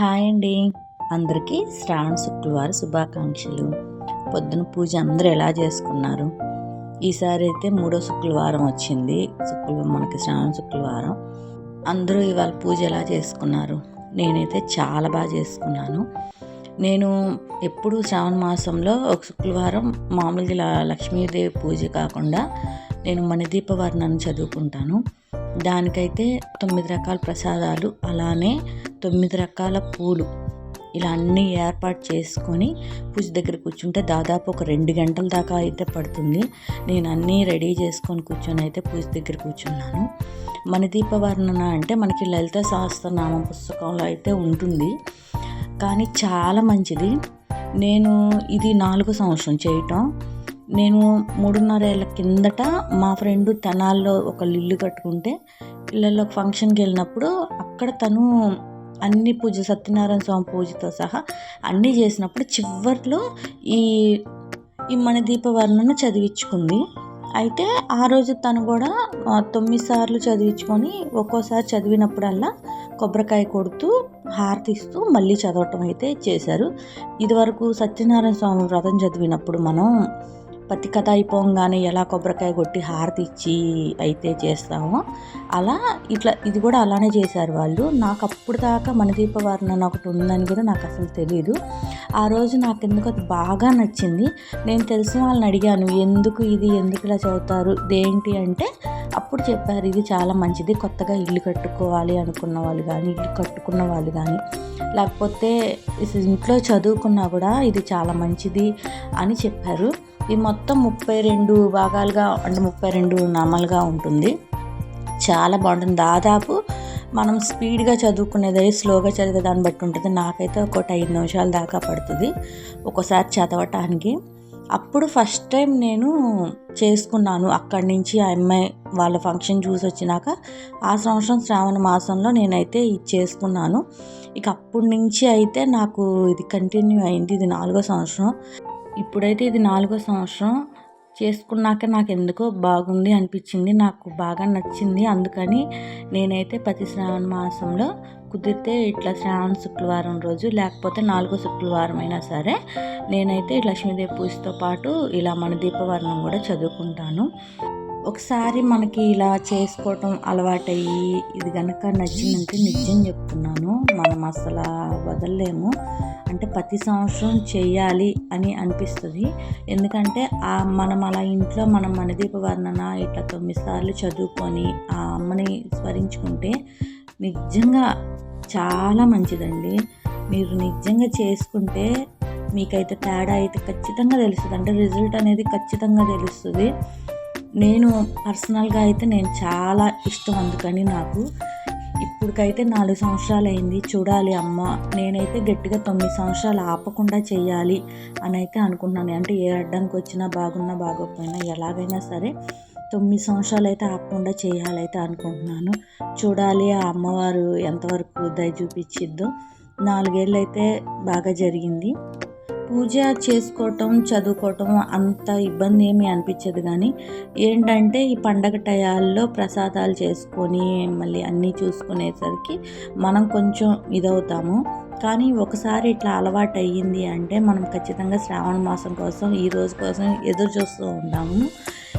Hi అండి. అందరికీ శ్రావణ శుక్రవారం శుభాకాంక్షలు. పొద్దున పూజ అందరూ ఎలా చేసుకున్నారు? ఈసారి అయితే మూడో శుక్రవారం వచ్చింది. శుక్రవారం మనకి శ్రావణ శుక్రవారం. అందరూ ఇవాళ పూజ ఎలా చేసుకున్నారు? నేనైతే చాలా బాగా చేసుకున్నాను. నేను ఎప్పుడు శ్రావణ మాసంలో ఒక శుక్రవారం మామూలుగా లక్ష్మీదేవి పూజ కాకుండా నేను మణిదీప వర్ణాన్ని చదువుకుంటాను. దానికైతే తొమ్మిది రకాల ప్రసాదాలు అలానే తొమ్మిది రకాల పూలు. ఇలా అన్నీ ఏర్పాటు చేసుకొని పూజ దగ్గర కూర్చుంటే దాదాపు ఒక రెండు గంటల దాకా అయితే పడుతుంది. నేను అన్నీ రెడీ చేసుకొని కూర్చొని అయితే పూజ దగ్గర కూర్చున్నాను. మన దీపవర్ణన అంటే మనకి లలిత సహస్రనామ పుస్తకంలో అయితే ఉంటుంది. కానీ చాలా మంచిది. నేను ఇది నాలుగో సంవత్సరం చేయటం. నేను మూడున్నర ఏళ్ళ కిందట మా ఫ్రెండ్ తెనాల్లో ఒక ఇల్లు కట్టుకుంటే ఇళ్ళల్లో ఫంక్షన్కి వెళ్ళినప్పుడు అక్కడ తను అన్ని పూజ సత్యనారాయణ స్వామి పూజతో సహా అన్నీ చేసినప్పుడు చివరిలో ఈ ఈ మణిదీప వర్ణను చదివించుకుంది. అయితే ఆ రోజు తను కూడా తొమ్మిది సార్లు చదివించుకొని ఒక్కోసారి చదివినప్పుడల్లా కొబ్బరికాయ కొడుతూ హారతిస్తూ మళ్ళీ చదవటం అయితే చేశారు. ఇదివరకు సత్యనారాయణ స్వామి వ్రతం చదివినప్పుడు మనం పత్తి కథ అయిపోగానే ఎలా కొబ్బరికాయ కొట్టి హారతి ఇచ్చి అయితే చేస్తామో అలా ఇట్లా ఇది కూడా అలానే చేశారు వాళ్ళు. నాకు అప్పుడు దాకా మనదీప వర్ణన ఒకటి ఉందని కూడా నాకు అసలు తెలియదు ఆ రోజు నాకు ఎందుకు అది బాగా నచ్చింది. నేను తెలిసిన వాళ్ళని అడిగాను ఎందుకు ఇది? ఎందుకు ఇలా చదువుతారు? దేంటి అంటే అప్పుడు చెప్పారు ఇది చాలా మంచిది. కొత్తగా ఇల్లు కట్టుకోవాలి అనుకున్న వాళ్ళు కానీ ఇల్లు కట్టుకున్న వాళ్ళు కానీ లేకపోతే ఇంట్లో చదువుకున్నా కూడా ఇది చాలా మంచిది అని చెప్పారు. ఇది మొత్తం ముప్పై రెండు భాగాలుగా అంటే ముప్పై రెండు నామాలుగా ఉంటుంది. చాలా బాగుంటుంది. దాదాపు మనం స్పీడ్గా చదువుకునేది స్లోగా చదివే దాన్ని బట్టి ఉంటుంది. నాకైతే ఒకటి ఐదు నిమిషాల దాకా పడుతుంది ఒక్కోసారి చదవటానికి. అప్పుడు ఫస్ట్ టైం నేను చేసుకున్నాను. అక్కడి నుంచి ఆ అమ్మాయి వాళ్ళ ఫంక్షన్ చూసి వచ్చినాక ఆ సంవత్సరం శ్రావణ మాసంలో నేనైతే ఇది చేసుకున్నాను. ఇక అప్పటి నుంచి అయితే నాకు ఇది కంటిన్యూ అయింది. ఇది నాలుగో సంవత్సరం. ఇప్పుడైతే ఇది నాలుగో సంవత్సరం. చేసుకున్నాక నాకు ఎందుకో బాగుంది అనిపించింది. నాకు బాగా నచ్చింది. అందుకని నేనైతే ప్రతి శ్రావణ మాసంలో కుదిరితే ఇట్లా శ్రావణ శుక్రవారం రోజు లేకపోతే నాలుగో శుక్రవారం అయినా సరే నేనైతే లక్ష్మీదేవి పూజతో పాటు ఇలా మన దీపవర్ణం కూడా చదువుకుంటాను. ఒకసారి మనకి ఇలా చేసుకోవటం అలవాటయ్యి ఇది కనుక నచ్చిందంటే నిజం చెప్తున్నాను. మనం అసలు వదలలేము. అంటే ప్రతి సంవత్సరం చేయాలి అని అనిపిస్తుంది. ఎందుకంటే ఆ మనం అలా ఇంట్లో మనం మనదీప వర్ణన ఇట్లా తొమ్మిది సార్లు చదువుకొని ఆ అమ్మని స్మరించుకుంటే నిజంగా చాలా మంచిదండి. మీరు నిజంగా చేసుకుంటే మీకైతే తేడా అయితే ఖచ్చితంగా తెలుస్తుంది. అంటే రిజల్ట్ అనేది ఖచ్చితంగా తెలుస్తుంది. నేను పర్సనల్గా అయితే నేను చాలా ఇష్టం అందుకని నాకు ఇప్పటికైతే నాలుగు సంవత్సరాలు అయింది చూడాలి అమ్మ. నేనైతే గట్టిగా తొమ్మిది సంవత్సరాలు ఆపకుండా చేయాలి అని అయితే అనుకుంటున్నాను. అంటే ఏ అడ్డంకి వచ్చినా బాగున్నా బాగోకపోయినా ఎలాగైనా సరే తొమ్మిది సంవత్సరాలు అయితే ఆపకుండా చేయాలైతే అనుకుంటున్నాను. చూడాలి ఆ అమ్మవారు ఎంతవరకు దయ చూపించిద్దో. నాలుగేళ్ళు అయితే బాగా జరిగింది. పూజ చేసుకోవటం చదువుకోవటం అంత ఇబ్బంది ఏమీ అనిపించదు కానీ ఏంటంటే ఈ పండగ టయాల్లో ప్రసాదాలు చేసుకొని మళ్ళీ అన్నీ చూసుకునేసరికి మనం కొంచెం ఇదవుతాము. కానీ ఒకసారి ఇట్లా అలవాటు అయ్యింది అంటే మనం ఖచ్చితంగా శ్రావణ మాసం కోసం ఈ రోజు కోసం ఎదురు చూస్తూ ఉంటాము.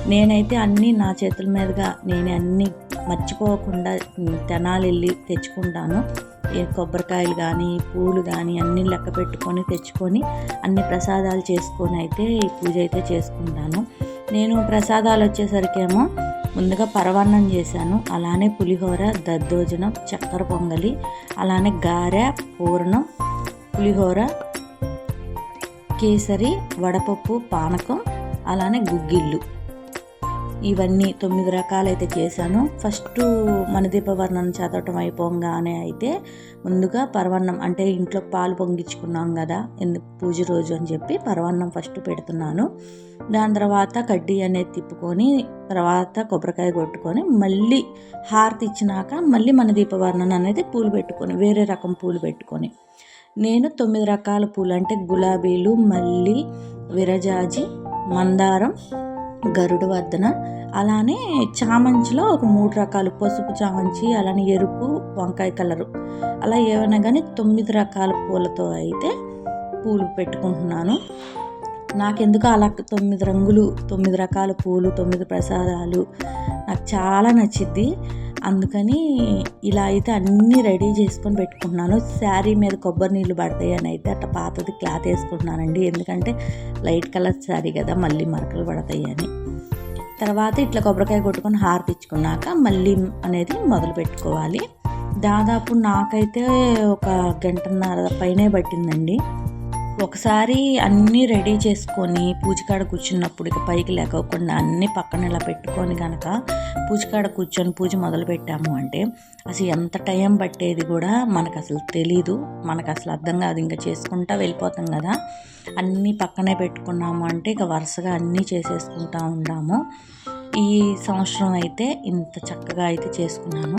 నేనైతే అన్నీ నా చేతుల మీదుగా నేను అన్నీ మర్చిపోకుండా తెనాలి వెళ్ళి తెచ్చుకుంటాను కొబ్బరికాయలు కానీ పూలు కానీ అన్నీ లెక్క పెట్టుకొని తెచ్చుకొని అన్ని ప్రసాదాలు చేసుకొని అయితే ఈ పూజ అయితే చేసుకుంటాను. నేను ప్రసాదాలు వచ్చేసరికేమో ముందుగా పరవాన్నం చేశాను. అలానే పులిహోర దద్దోజనం చక్కెర పొంగలి అలానే గారె పూర్ణం పులిహోర కేసరి వడపప్పు పానకం అలానే గుగ్గిళ్ళు. ఇవన్నీ తొమ్మిది రకాలైతే చేశాను. ఫస్ట్ మన దీపవర్ణం చదవటం అయిపోగానే అయితే ముందుగా పరవన్నం అంటే ఇంట్లో పాలు పొంగించుకున్నాం కదా ఎందుకు పూజ రోజు అని చెప్పి పరవన్నం ఫస్ట్ పెడుతున్నాను. దాని తర్వాత కడ్డీ అనేది తిప్పుకొని తర్వాత కొబ్బరికాయ కొట్టుకొని మళ్ళీ హారతి ఇచ్చినాక మళ్ళీ మన దీపవర్ణం అనేది పూలు పెట్టుకొని వేరే రకం పూలు పెట్టుకొని. నేను తొమ్మిది రకాల పూలు అంటే గులాబీలు మల్లి విరజాజి మందారం గరుడ వర్ధన. అలానే చామంచిలో ఒక మూడు రకాలు. పసుపు చామంచి అలానే ఎరుపు వంకాయ కలరు. అలా ఏమైనా కానీ తొమ్మిది రకాల పూలతో అయితే పూలు పెట్టుకుంటున్నాను. నాకెందుకు అలా తొమ్మిది రంగులు తొమ్మిది రకాల పూలు తొమ్మిది ప్రసాదాలు. నాకు చాలా నచ్చింది అందుకని ఇలా అయితే అన్నీ రెడీ చేసుకొని పెట్టుకుంటున్నాను. శారీ మీద కొబ్బరి నీళ్ళు పడతాయి అని అయితే అట్లా పాతది క్లాత్ వేసుకుంటున్నానండి. ఎందుకంటే లైట్ కలర్ శారీ కదా మళ్ళీ మరకలు పడతాయి అని. తర్వాత ఇట్లా కొబ్బరికాయ కొట్టుకొని హారతి మళ్ళీ అనేది మొదలు పెట్టుకోవాలి. దాదాపు నాకైతే ఒక గంటన్నర పైనే పట్టిందండి. ఒకసారి అన్నీ రెడీ చేసుకొని పూజకాడ కూర్చున్నప్పుడు ఇక పైకి లేకోకుండా అన్నీ పక్కన ఇలా పెట్టుకొని కనుక పూజకాడ కూర్చొని పూజ మొదలు పెట్టాము అంటే అసలు ఎంత టైం పట్టేది కూడా మనకు అసలు తెలీదు. మనకు అసలు అర్థం కాదు. ఇంకా చేసుకుంటా వెళ్ళిపోతాం కదా. అన్నీ పక్కనే పెట్టుకున్నాము అంటే ఇక వరుసగా అన్నీ చేసేసుకుంటా ఉన్నాము ఈ సంవత్సరం అయితే ఇంత చక్కగా అయితే చేసుకున్నాను.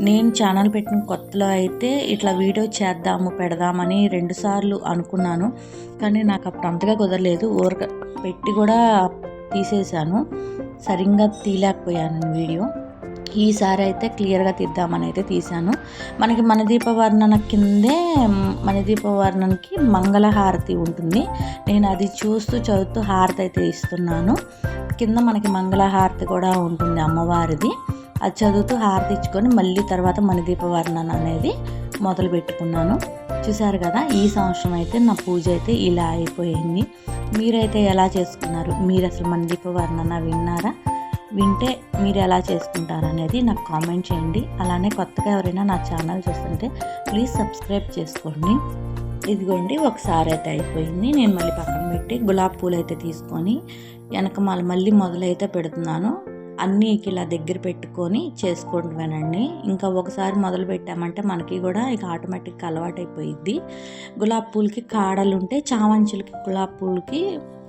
నేను ఛానల్ పెట్టిన కొత్తలో అయితే ఇట్లా వీడియో చేద్దాము పెడదామని రెండుసార్లు అనుకున్నాను. కానీ నాకు అప్పుడు అంతగా కుదరలేదు. ఊరక పెట్టి కూడా తీసేశాను. సరిగ్గా తీయలేకపోయాను వీడియో. ఈసారి అయితే క్లియర్గా తీద్దామని అయితే తీశాను. మనకి మన దీపవర్ణన కిందే మన దీపవర్ణనకి మంగళహారతి ఉంటుంది. నేను అది చూస్తూ చదువుతూ హారతి అయితే ఇస్తున్నాను. కింద మనకి మంగళహారతి కూడా ఉంటుంది అమ్మవారిది. అది చదువుతూ హారతి ఇచ్చుకొని మళ్ళీ తర్వాత మన దీపవర్ణన అనేది మొదలు పెట్టుకున్నాను. చూసారు కదా ఈ సంవత్సరం అయితే నా పూజ అయితే ఇలా అయిపోయింది. మీరైతే ఎలా చేసుకున్నారు? మీరు అసలు మన దీపవర్ణన విన్నారా? వింటే మీరు ఎలా చేసుకుంటారు అనేది నాకు కామెంట్ చేయండి. అలానే కొత్తగా ఎవరైనా నా ఛానల్ చూస్తుంటే ప్లీజ్ సబ్స్క్రైబ్ చేసుకోండి. ఇదిగోండి ఒకసారి అయితే అయిపోయింది. నేను మళ్ళీ పక్కన పెట్టి గులాబీ పూలు అయితే తీసుకొని వెనక మళ్ళీ మొదలైతే పెడుతున్నాను. అన్నీ ఇలా దగ్గర పెట్టుకొని చేసుకుంటున్నానండి ఇంకా ఒకసారి మొదలు పెట్టామంటే మనకి కూడా ఇక ఆటోమేటిక్గా అలవాటు అయిపోయిద్ది. గులాబీ పూలకి కాడలు ఉంటే చామంచులకి గులాబీ పూలకి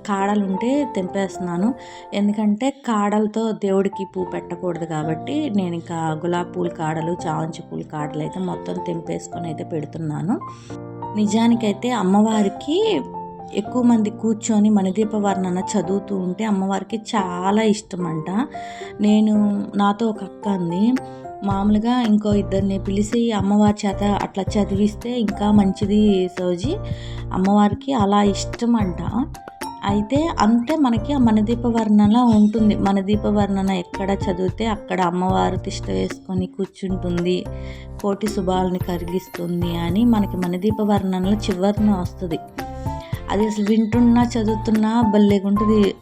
కాడలు ఉంటే తెంపేస్తున్నాను. ఎందుకంటే కాడలతో దేవుడికి పువ్వు పెట్టకూడదు కాబట్టి నేను ఇంకా గులాబీ పూల కాడలు చావంచి పూల కాడలు అయితే మొత్తం తెంపేసుకొని అయితే పెడుతున్నాను. నిజానికైతే అమ్మవారికి ఎక్కువ మంది కూర్చొని మణిదీప వర్ణన చదువుతూ ఉంటే అమ్మవారికి చాలా ఇష్టం అంట నేను నాతో ఒక అక్క అంది. మామూలుగా ఇంకో ఇద్దరిని పిలిచి అమ్మవారి చేత అట్లా చదివిస్తే ఇంకా మంచిది సోజీ అమ్మవారికి అలా ఇష్టం అంట అయితే అంతే మనకి ఆ మనదీప వర్ణన ఉంటుంది. మనదీప వర్ణన ఎక్కడ చదివితే అక్కడ అమ్మవారు తిష్ట వేసుకొని కూర్చుంటుంది. కోటి శుభాలని కరిగిస్తుంది అని మనకి మనదీప వర్ణనలో చివరిన వస్తుంది. అది అసలు వింటున్నా చదువుతున్నా భలేగుంటుంది.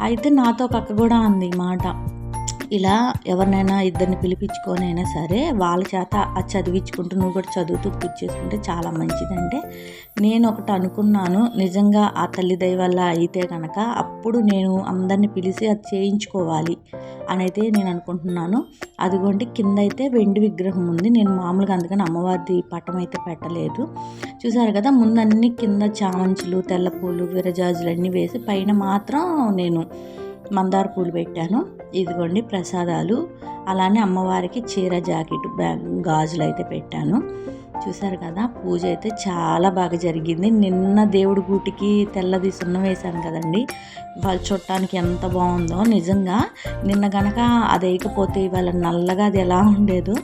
అయితే నాతో పక్క కూడా అంది మాట. ఇలా ఎవరినైనా ఇద్దరిని పిలిపించుకొని అయినా సరే వాళ్ళ చేత అది చదివించుకుంటూ నువ్వు కూడా చదువుతూ పూజ చేసుకుంటే చాలా మంచిదంటే. నేను ఒకటి అనుకున్నాను నిజంగా ఆ తల్లి దయ వల్ల అయితే కనుక అప్పుడు నేను అందరిని పిలిచి అది చేయించుకోవాలి అని అయితే నేను అనుకుంటున్నాను. అదిగోండి కింద అయితే వెండి విగ్రహం ఉంది. నేను మామూలుగా అందుకని అమ్మవారిది పటం అయితే పెట్టలేదు. చూసారు కదా ముందన్ని కింద చామంచులు తెల్ల పూలు విరజాజులు అన్నీ వేసి పైన మాత్రం నేను మందార పూలు పెట్టాను. ఇదిగోండి ప్రసాదాలు. అలానే అమ్మవారికి చీర జాకెట్ బ్యాగ్ గాజులు అయితే పెట్టాను. చూసారు కదా పూజ అయితే చాలా బాగా జరిగింది. నిన్న దేవుడి గూటికి తెల్లది సున్నం వేశాను కదండి. వాళ్ళు చూడటానికి ఎంత బాగుందో. నిజంగా నిన్న గనక అది వేయకపోతే ఇవాళ నల్లగా అది ఎలా ఉండేదో.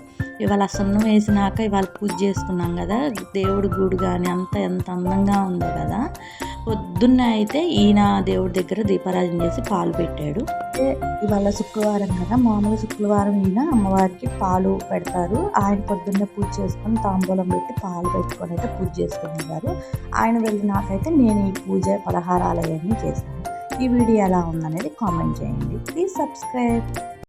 ఇవాళ సున్నం వేసినాక ఇవాళ పూజ చేసుకున్నాం కదా దేవుడి గూడు కానీ అంత ఎంత అందంగా ఉందో కదా. పొద్దున్న అయితే ఈయన దేవుడి దగ్గర దీపారాజన చేసి పాలు పెట్టాడు. ఇవాళ శుక్రవారం కదా మామూలు శుక్రవారం ఈయన అమ్మవారికి పాలు పెడతారు. ఆయన పొద్దున్నే పూజ చేసుకొని తాంబూలం పెట్టి పాలు పెట్టుకొని అయితే పూజ చేసుకునేవారు ఆయన వెళ్ళినాకైతే నేను ఈ పూజ పలహారాలు అవన్నీ చేశాను ఈ వీడియో ఎలా ఉందనేది కామెంట్ చేయండి. Please subscribe.